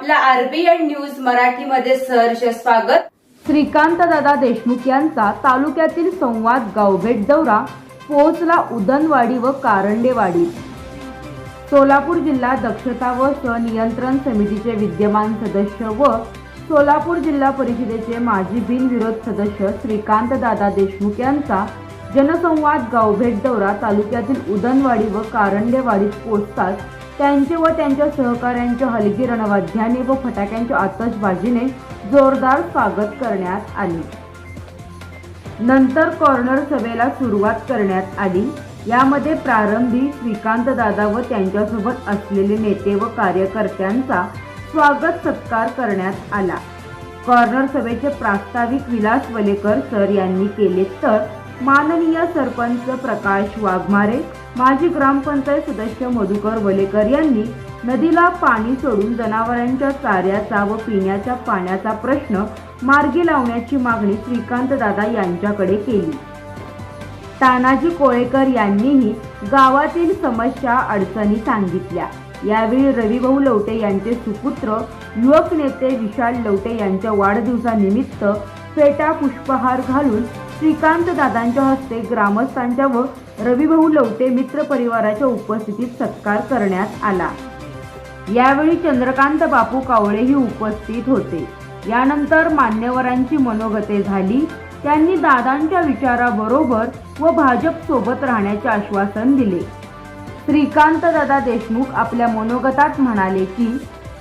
नमस्कार RBN news मराठीमध्ये सहर्ष स्वागत. श्रीकांतदादा देशमुख यांचा तालुक्यातील संवाद गावभेट दौरा पोहोचला उदनवाडी व कारंडेवाडी. सोलापूर जिल्हा दक्षता व सनियंत्रण समितीचे विद्यमान सदस्य व सोलापूर जिल्हा परिषदेचे माजी बिनविरोध सदस्य श्रीकांतदादा देशमुख यांचा जनसंवाद गावभेट दौरा तालुक्यातील उदनवाडी व कारंडेवाडीत पोहोचताच त्यांचे व त्यांच्या सहकाऱ्यांच्या हलगी रणवाद्याने व फटाक्यांच्या आतषबाजीने जोरदार स्वागत करण्यात आले. नंतर कॉर्नर सभेला सुरुवात करण्यात आली. यामध्ये प्रारंभी श्रीकांत दादा व त्यांच्यासोबत असलेले नेते व कार्यकर्त्यांचा स्वागत सत्कार करण्यात आला. कॉर्नर सभेचे प्रास्ताविक विलास वलेकर सर यांनी केले तर माननीय सरपंच प्रकाश वाघमारे माजी ग्रामपंचायत सदस्य मधुकर वलेकर यांनी नदीला पाणी सोडून जनावरांच्या चाऱ्याचा व पिण्याच्या पाण्याचा प्रश्न मार्गी लावण्याची मागणी श्रीकांत दादा यांच्याकडे केली. तानाजी कोळेकर यांनीही गावातील समस्या अडचणी सांगितल्या. यावेळी रविभाऊ लवटे यांचे सुपुत्र युवक नेते विशाल लवटे यांच्या वाढदिवसानिमित्त फेटा पुष्पहार घालून श्रीकांत दादांच्या हस्ते ग्रामस्थांच्या व रविभाऊ लवटे मित्र परिवाराच्या उपस्थितीत सत्कार करण्यात आला. यावेळी चंद्रकांत बापू कावळेही उपस्थित होते. यानंतर मान्यवरांची मनोगते झाली. त्यांनी दादांच्या विचाराबरोबर व भाजप सोबत राहण्याचे आश्वासन दिले. श्रीकांत दादा देशमुख आपल्या मनोगतात म्हणाले की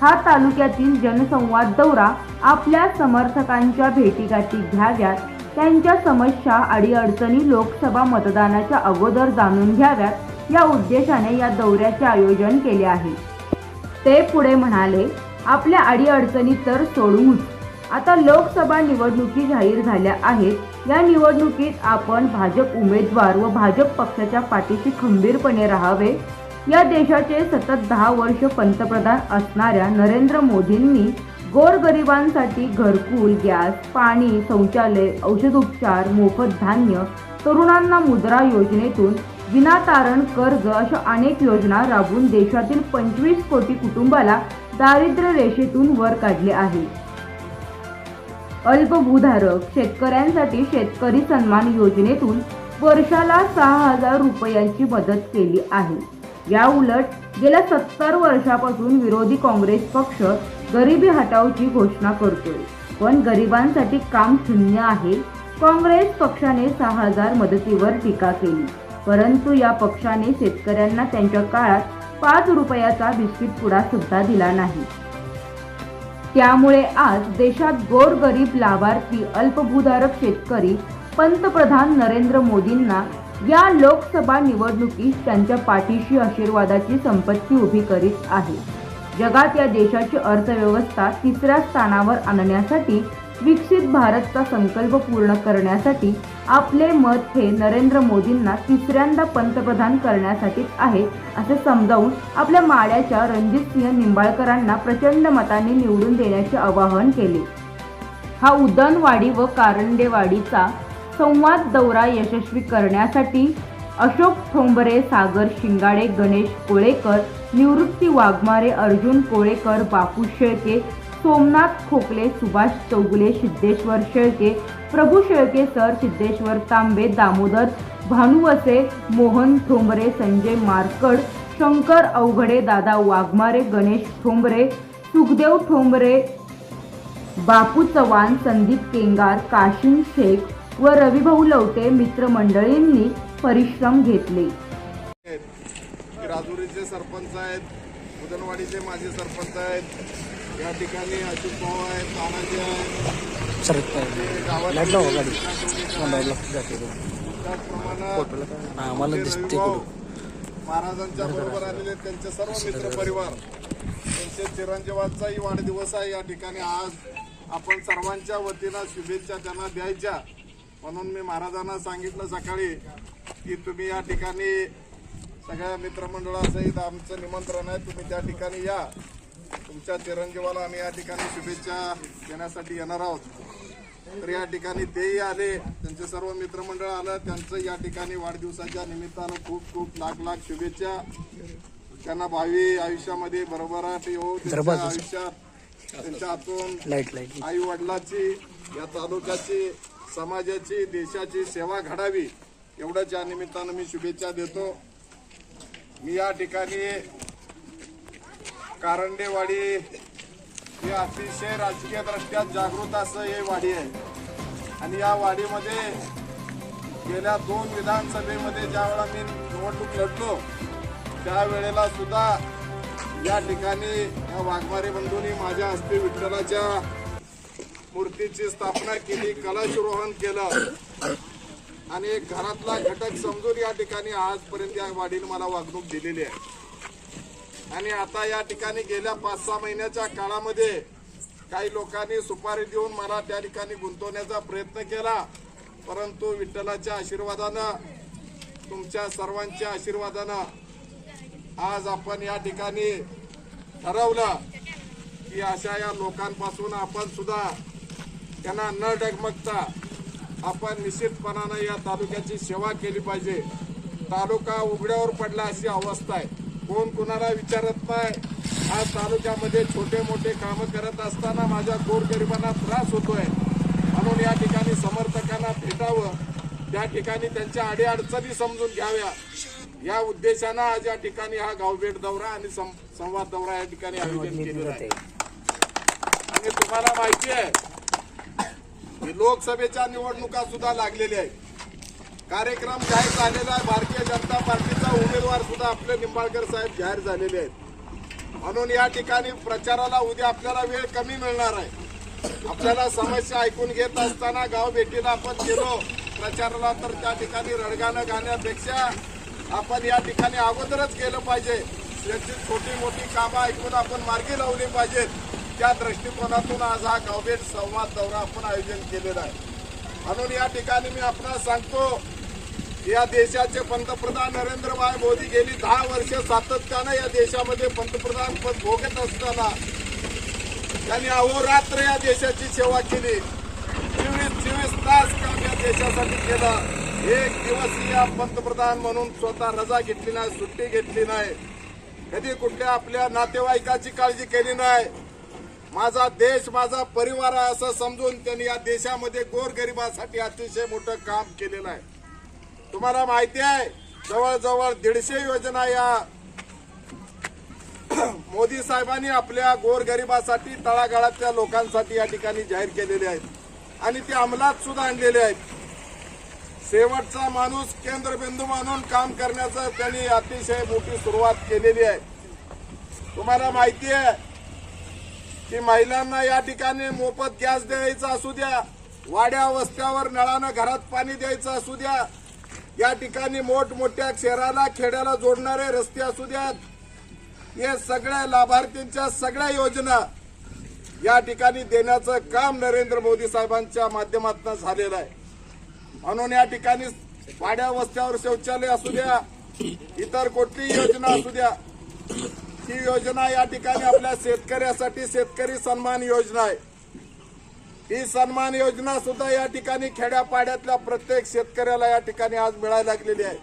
हा तालुक्यातील जनसंवाद दौरा आपल्या समर्थकांच्या भेटीगाठी घ्याव्यात त्यांच्या समस्या अडीअडचणी लोकसभा मतदानाच्या अगोदर जाणून घ्याव्यात या उद्देशाने या दौऱ्याचे आयोजन केले आहे. ते पुढे म्हणाले आपल्या अडीअडचणी तर सोडूनच. आता लोकसभा निवडणुकी जाहीर झाल्या आहेत. या निवडणुकीत आपण भाजप उमेदवार व भाजप पक्षाच्या पाठीशी खंबीरपणे राहावे. या देशाचे सतत दहा वर्ष पंतप्रधान असणाऱ्या नरेंद्र मोदींनी गोरगरिबांसाठी घरकुल गॅस पाणी शौचालय औषधोपचार मोफत धान्य तरुणांना मुद्रा योजनेतून विनातारण कर्ज अशा अनेक योजना राबवून देशातील पंचवीस कोटी कुटुंबाला दारिद्र्य रेषेतून वर काढले आहे. अल्पभूधारक शेतकऱ्यांसाठी शेतकरी सन्मान योजनेतून वर्षाला सहा हजार रुपयांची मदत केली आहे. या उलट गेल्या सत्तर वर्षापासून विरोधी काँग्रेस पक्ष गरिबी हटावची घोषणा करतोय. पण गरिबांसाठी काम शून्य आहे. काँग्रेस पक्षाने सहा हजार मदतीवर टीका केली. परंतु या पक्षाने शेतकऱ्यांना त्यांच्या काळात पाच रुपयाचा बिस्किट पुडा सुद्धा दिला नाही. त्यामुळे आज देशात गोरगरीब लाभार्थी अल्पभूधारक शेतकरी पंतप्रधान नरेंद्र मोदींना या लोकसभा निवडणुकीत त्यांच्या पाठीशी आशीर्वादाची संपत्ती उभी करीत आहे. जगात या देशाची अर्थव्यवस्था तिसऱ्या स्थानावर आणण्यासाठी विकसित भारतचा संकल्प पूर्ण करण्यासाठी आपले मत हे नरेंद्र मोदींना तिसऱ्यांदा पंतप्रधान करण्यासाठीच आहे असे समजावून आपल्या माड्याच्या रणजित सिंह निंबाळकरांना प्रचंड मताने निवडून देण्याचे आवाहन केले. हा उदनवाडी व कारंडेवाडीचा संवाद दौरा यशस्वी करण्यासाठी अशोक ठोंबरे सागर शिंगाडे गणेश कोळेकर निवृत्ती वाघमारे अर्जुन कोळेकर बापू शेळके सोमनाथ खोकले सुभाष चौगुले सिद्धेश्वर शेळके प्रभू शेळके सर सिद्धेश्वर तांबे दामोदर भानुवसे मोहन ठोंबरे संजय मारकड शंकर अवघडे दादा वाघमारे गणेश ठोंबरे सुखदेव ठोंबरे बापू चव्हाण संदीप केंगार काशिम शेख व रविभाऊ लवटे मित्रमंडळींनी परिश्रम घेतले. राजुरीचे सरपंच आहेत उदनवाडीचे माजी सरपंच आहेत या ठिकाणी अशोक भाऊ आहेत तानाजी आहेत. महाराजांच्या बरोबर आलेले त्यांचे सर्व मित्र परिवार. त्यांचे चिरंजीवांचाही वाढदिवस आहे. या ठिकाणी आज आपण सर्वांच्या वतीनं शुभेच्छा त्यांना द्यायच्या. म्हणून मी महाराजांना सांगितलं सकाळी की तुम्ही या ठिकाणी सगळ्या मित्रमंडळासहित आमचं निमंत्रण आहे. तुम्ही त्या ठिकाणी या. तुमच्या चिरंजीवाला आम्ही या ठिकाणी शुभेच्छा देण्यासाठी येणार आहोत. तर या ठिकाणी तेही आले. त्यांचे सर्व मित्रमंडळ आलं. त्यांचं या ठिकाणी वाढदिवसाच्या निमित्तानं खूप खूप लाख लाख शुभेच्छा. त्यांना भावी आयुष्यामध्ये बरोबरात येऊ. त्यांच्या. आयुष्यात त्यांच्या हातून आई वडिलाची या तालुक्याची समाजाची देशाची सेवा घडावी एवढंच या निमित्तानं मी शुभेच्छा देतो. मी या ठिकाणी कारंडेवाडी ही अतिशय राजकीय दृष्ट्या जागृत असं हे वाडी आहे. आणि या वाडीमध्ये गेल्या दोन विधानसभेमध्ये ज्यावेळा मी निवडणूक लढलो त्यावेळेला सुद्धा या ठिकाणी या वाघमारे बंधूंनी माझ्या हस्ते विठ्ठलाच्या मूर्तीची स्थापना केली कलशरोहण केलं. आणि एक घरातला घटक समजून या ठिकाणी आजपर्यंत या वाडीने मला वागणूक दिलेली आहे. आणि आता या ठिकाणी गेल्या पाच सहा महिन्याच्या काळामध्ये काही लोकांनी सुपारी देऊन मला त्या ठिकाणी गुंतवण्याचा प्रयत्न केला. परंतु विठ्ठलाच्या आशीर्वादानं तुमच्या सर्वांच्या आशीर्वादानं आज आपण या ठिकाणी ठरवलं की अशा या लोकांपासून आपण सुद्धा त्यांना न डगमगता आपण निश्चितपणानं या तालुक्याची सेवा केली पाहिजे. तालुका उघड्यावर पडला अशी अवस्था आहे. कोण कुणाला विचारत नाही. आज तालुक्यामध्ये छोटे मोठे कामं करत असताना माझ्या गोरगरिबांना त्रास होतोय. म्हणून या ठिकाणी समर्थकांना भेटावं. त्या ठिकाणी त्यांच्या अडीअडचणी समजून घ्याव्या. या उद्देशानं आज या ठिकाणी हा गावभेट दौरा आणि संवाद दौरा या ठिकाणी आयोजन केलेला आहे. आणि तुम्हाला माहिती आहे लोकसभेच्या निवडणुका सुद्धा लागलेल्या आहेत. कार्यक्रम जाहीर झालेला आहे. भारतीय जनता पार्टीचा उमेदवार सुद्धा आपले निंबाळकर साहेब जाहीर झालेले आहेत. म्हणून या ठिकाणी प्रचाराला उद्या आपल्याला वेळ कमी मिळणार आहे. आपल्याला समस्या ऐकून घेत असताना गाव भेटीला आपण गेलो. प्रचाराला तर त्या ठिकाणी रडगाणं गाण्यापेक्षा आपण या ठिकाणी अगोदरच गेलं पाहिजे. त्याची छोटी मोठी कामं ऐकून आपण मार्गी लावली पाहिजेत. त्या दृष्टिकोनातून आज हा गावभेट संवाद दौरा आपण आयोजन केलेला आहे. म्हणून या ठिकाणी मी आपणाला सांगतो या देशाचे पंतप्रधान नरेंद्रभाई मोदी गेली दहा वर्ष सातत्यानं या देशामध्ये पंतप्रधान पद भोगत असताना त्यांनी अहोरात्र या देशाची सेवा केली. चोवीस चोवीस तास काम या देशासाठी केलं. एक दिवस या पंतप्रधान म्हणून स्वतः रजा घेतली नाही सुट्टी घेतली नाही. कधी कुठल्या आपल्या नातेवाईकाची काळजी केली नाही. माझा देश माझा परिवार आहे असं समजून त्यांनी या देशामध्ये गोरगरिबासाठी अतिशय मोठं काम केलेलं आहे. तुम्हाला माहिती आहे जवळजवळ दीडशे योजना या मोदी साहेबांनी आपल्या गोरगरिबासाठी तळागाळातल्या लोकांसाठी या ठिकाणी जाहीर केलेले आहेत. आणि ते अंमलात सुद्धा आणलेले आहेत. शेवटचा माणूस केंद्रबिंदू मानून काम करण्याचं त्यांनी अतिशय मोठी सुरुवात केलेली आहे. तुम्हाला माहिती आहे की महिलांना या ठिकाणी मोफत गॅस द्यायचा असू द्या वाड्या वस्त्यावर नळानं घरात पाणी द्यायचं असू द्या या ठिकाणी मोठमोठ्या शहराला खेड्याला जोडणारे रस्ते असू द्यात. हे सगळ्या लाभार्थींच्या सगळ्या योजना या ठिकाणी देण्याचं काम नरेंद्र मोदी साहेबांच्या माध्यमातून झालेलं आहे. म्हणून या ठिकाणी वाड्या वस्त्यावर शौचालय असू द्या इतर कोणतीही योजना असू द्या ही योजना या ठिकाणी आपल्या शेतकऱ्यासाठी शेतकरी सन्मान योजना आहे. ही सन्मान योजना सुद्धा या ठिकाणी खेड्यापाड्यातल्या प्रत्येक शेतकऱ्याला या ठिकाणी आज मिळायला लागलेली आहे.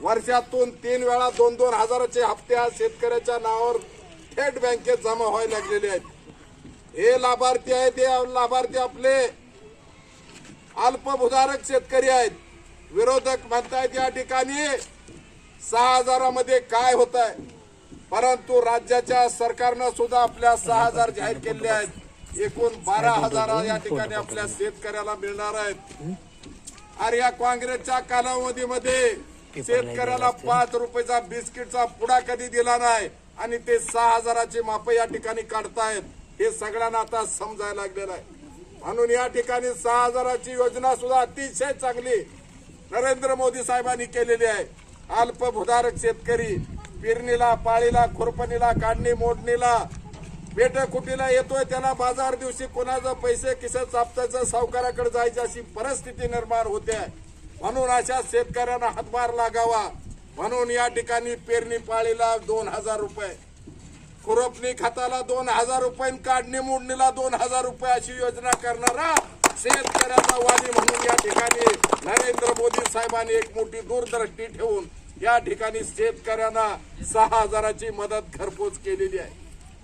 वर्षातून तीन वेळा दोन दोन हजाराचे हप्ते आज शेतकऱ्याच्या नावावर थेट बँकेत जमा व्हायला लागलेले आहेत. हे लाभार्थी आहेत हे लाभार्थी आपले अल्पभूधारक शेतकरी आहेत. विरोधक म्हणतायत या ठिकाणी सहा हजारामध्ये काय होत आहे परंतु राज्याच्या सरकारनं सुद्धा आपल्या सहा हजार जाहीर केले आहेत. एकूण बारा हजार या ठिकाणी आपल्या शेतकऱ्याला मिळणार आहेत. अरे या काँग्रेसच्या कालावधीमध्ये शेतकऱ्याला पाच रुपयाचा बिस्किटचा पुडा कधी दिला नाही आणि ते सहा हजाराची माप या ठिकाणी काढतायत. हे सगळ्यांना आता समजायला लागलेलं आहे. म्हणून या ठिकाणी सहा हजाराची योजना सुद्धा अतिशय चांगली नरेंद्र मोदी साहेबांनी केलेली आहे. अल्पभूधारक शेतकरी पेरणीला पाळीला खुरपणीला काढणी मोडणीला बेट कुटीला येतोय त्याला बाजार दिवशी कोणाचं पैसे किशात चापतायचं सावकाराकडे जायची अशी परिस्थिती निर्माण होते. म्हणून अशा शेतकऱ्यांना हातभार लागावा. म्हणून या ठिकाणी पेरणी पाळीला दोन हजार रुपये खुरपणी खताला दोन हजार रुपये आणि काढणी मोडणीला दोन हजार रुपये अशी योजना करणारा शेतकऱ्याचा वाली म्हणून या ठिकाणी नरेंद्र मोदी साहेबांनी एक मोठी दूरदृष्टी ठेवून या ठिकाणी शेतकऱ्यांना सहा हजाराची मदत घरपोच केलेली आहे.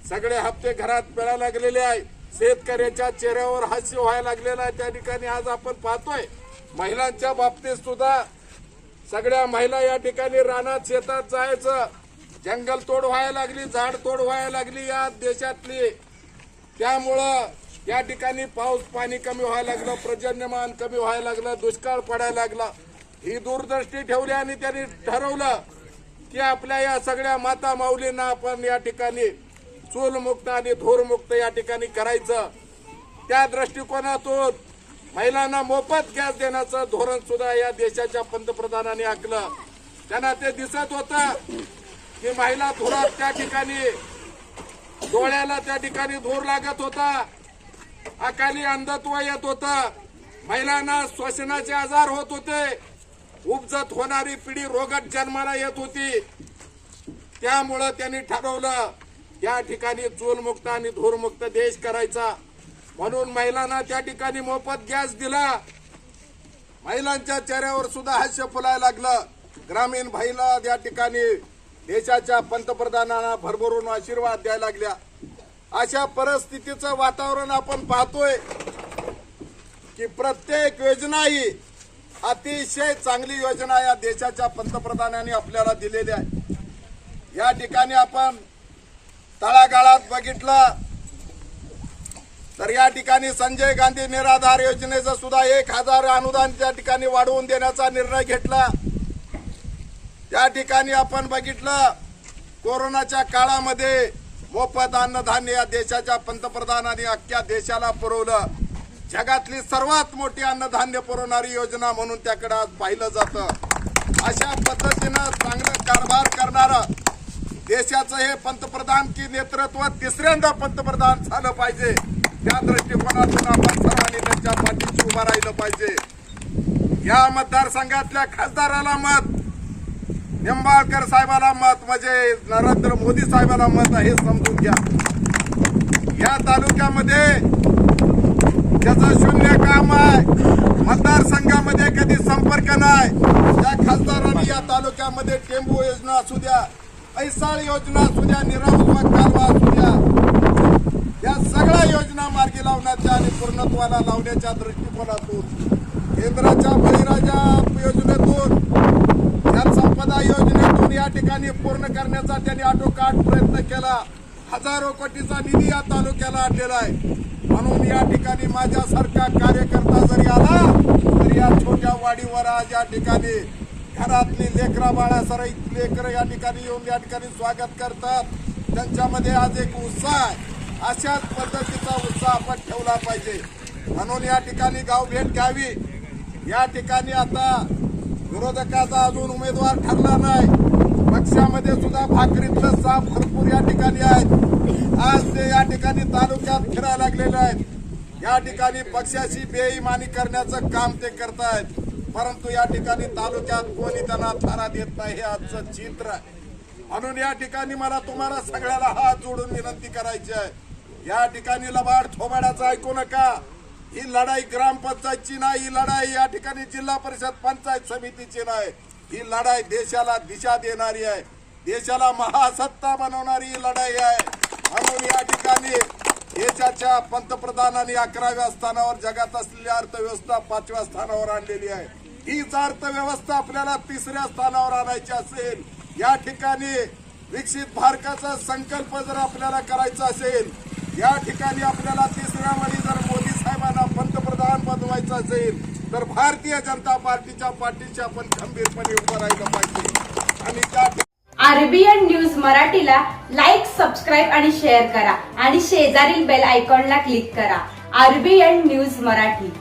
सगळे हप्ते घरात मिळायला लागलेले आहे. शेतकऱ्याच्या चेहऱ्यावर हास्य व्हायला लागलेला आहे. त्या ठिकाणी आज आपण पाहतोय महिलांच्या बाबतीत सुद्धा सगळ्या महिला या ठिकाणी रानात शेतात जायचं. जंगल तोड व्हायला लागली झाड तोड व्हायला लागली या देशातली. त्यामुळं या ठिकाणी पाऊस पाणी कमी व्हायला लागलं पर्जन्यमान कमी व्हायला लागलं दुष्काळ पडायला लागला. ही दूरदृष्टी ठेवली आणि त्यांनी ठरवलं की आपल्या या सगळ्या माता माऊलींना आपण या ठिकाणी चूलमुक्त आणि धूरमुक्त या ठिकाणी करायचं. त्या दृष्टिकोनातून महिलांना मोफत गॅस देण्याचं धोरण सुद्धा या देशाच्या पंतप्रधानांनी आखलं. त्यांना ते दिसत होतं की महिला धुरात त्या ठिकाणी डोळ्याला त्या ठिकाणी धूर लागत होता. अकाली अंधत्व येत होतं. महिलांना श्वसनाचे आजार होत होते. उपजत होणारी पिढी रोगट जन्माला येत होती. त्यामुळं त्यांनी ठरवलं या ठिकाणी चूलमुक्त आणि धूरमुक्त देश करायचा. म्हणून महिलांना त्या ठिकाणी मोफत गॅस दिला. महिलांच्या चेहऱ्यावर सुद्धा हास्य फुलायला लागलं. ग्रामीण महिला या ठिकाणी देशाच्या पंतप्रधानांना भरभरून आशीर्वाद द्यायला लागल्या. अशा परिस्थितीचं वातावरण आपण पाहतोय की प्रत्येक योजना ही अतिशय चांगली योजना या देशाच्या पंतप्रधानांनी आपल्याला दिलेली आहे. या ठिकाणी आपण तळागाळात बघितलं तर या ठिकाणी संजय गांधी निराधार योजनेचं सुद्धा एक हजार अनुदान त्या ठिकाणी वाढवून देण्याचा निर्णय घेतला. त्या ठिकाणी आपण बघितलं कोरोनाच्या काळामध्ये मोफत अन्नधान्य या देशाच्या पंतप्रधानांनी अख्ख्या देशाला पुरवलं. जगातली सर्वात मोठी अन्नधान्य पुरवणारी योजना म्हणून त्याकडे आज पाहिलं जातं. अशा पद्धतीनं चांगलं कारभार करणारं देशाचं हे पंतप्रधान की नेतृत्व तिसऱ्यांदा पंतप्रधान झालं पाहिजे. त्या दृष्टिकोनातून आपण सर्वांनी त्यांच्या पाठीशी उभं राहिलं पाहिजे. या मतदारसंघातल्या खासदाराला मत निंबाळकर साहेबाला मत म्हणजे नरेंद्र मोदी साहेबाला मत आहे हे समजून घ्या. या तालुक्यामध्ये त्याचं शून्य काम आहे. मतदारसंघामध्ये कधी संपर्क नाही. त्या खासदारांनी या तालुक्यामध्ये टेंबू योजना असू द्या ऐसाळ योजना असू द्या निराउत्मक कालवा असू द्या. या सगळ्या योजना मार्गी लावण्याच्या आणि पूर्णत्वाला लावण्याच्या दृष्टिकोनातून केंद्राच्या बळीराजा योजनेतून जलसंपदा योजनेतून या ठिकाणी पूर्ण करण्याचा त्यांनी आटोकाट प्रयत्न केला. हजारो कोटीचा निधी या तालुक्याला आणलेला आहे. म्हणून या ठिकाणी माझ्यासारखा कार्यकर्ता जरी आला तरी या छोट्या वाडीवर आज या ठिकाणी घरातली लेकरा बाळा लेकर या ठिकाणी येऊन या ठिकाणी स्वागत करतात. त्यांच्यामध्ये आज एक उत्साह आहे. अशाच पद्धतीचा उत्साह आपण ठेवला पाहिजे. म्हणून या ठिकाणी गाव भेट घ्यावी. या ठिकाणी आता विरोधकाचा अजून उमेदवार ठरला नाही. पक्षामध्ये सुद्धा भाकरीतलं साप भरपूर या ठिकाणी आहेत. आज ते या ठिकाणी तालुक्यात फिरायला लागलेले आहेत. या ठिकाणी पक्षाची बेईमानी करण्याचं काम ते करतायत. परंतु या ठिकाणी तालुक्यात कोणी त्यांना थारा देत नाही हे आजचं चित्र. आहे म्हणून या ठिकाणी मला तुम्हाला सगळ्याला हात जोडून विनंती करायची आहे. या ठिकाणी लबाड थोबाडाचं ऐकू नका. ही लढाई ग्रामपंचायतची नाही ही लढाई या ठिकाणी जिल्हा परिषद पंचायत समितीची नाही. ही लढाई देशाला दिशा देणारी आहे. देशाला महासत्ता बनवणारी ही लढाई आहे. म्हणून या ठिकाणी देशाच्या पंतप्रधानांनी अकराव्या स्थानावर जगात असलेली अर्थव्यवस्था पाचव्या स्थानावर आणलेली आहे. हीच अर्थव्यवस्था आपल्याला तिसऱ्या स्थानावर आणायची असेल या ठिकाणी विकसित भारताचा संकल्प जर आपल्याला करायचा असेल या ठिकाणी आपल्याला तिसऱ्या वेळी जर मोदी साहेबांना पंतप्रधान बनवायचं असेल तर भारतीय जनता पार्टीच्या पाठीशी आपण खंबीरपणे उभं राहिलं पाहिजे. आणि त्या आरबीएन न्यूज मराठीला लाईक सबस्क्राईब आणि शेअर करा. आणि शेजारील बेल आयकॉनला क्लिक करा. R B N news Marathi.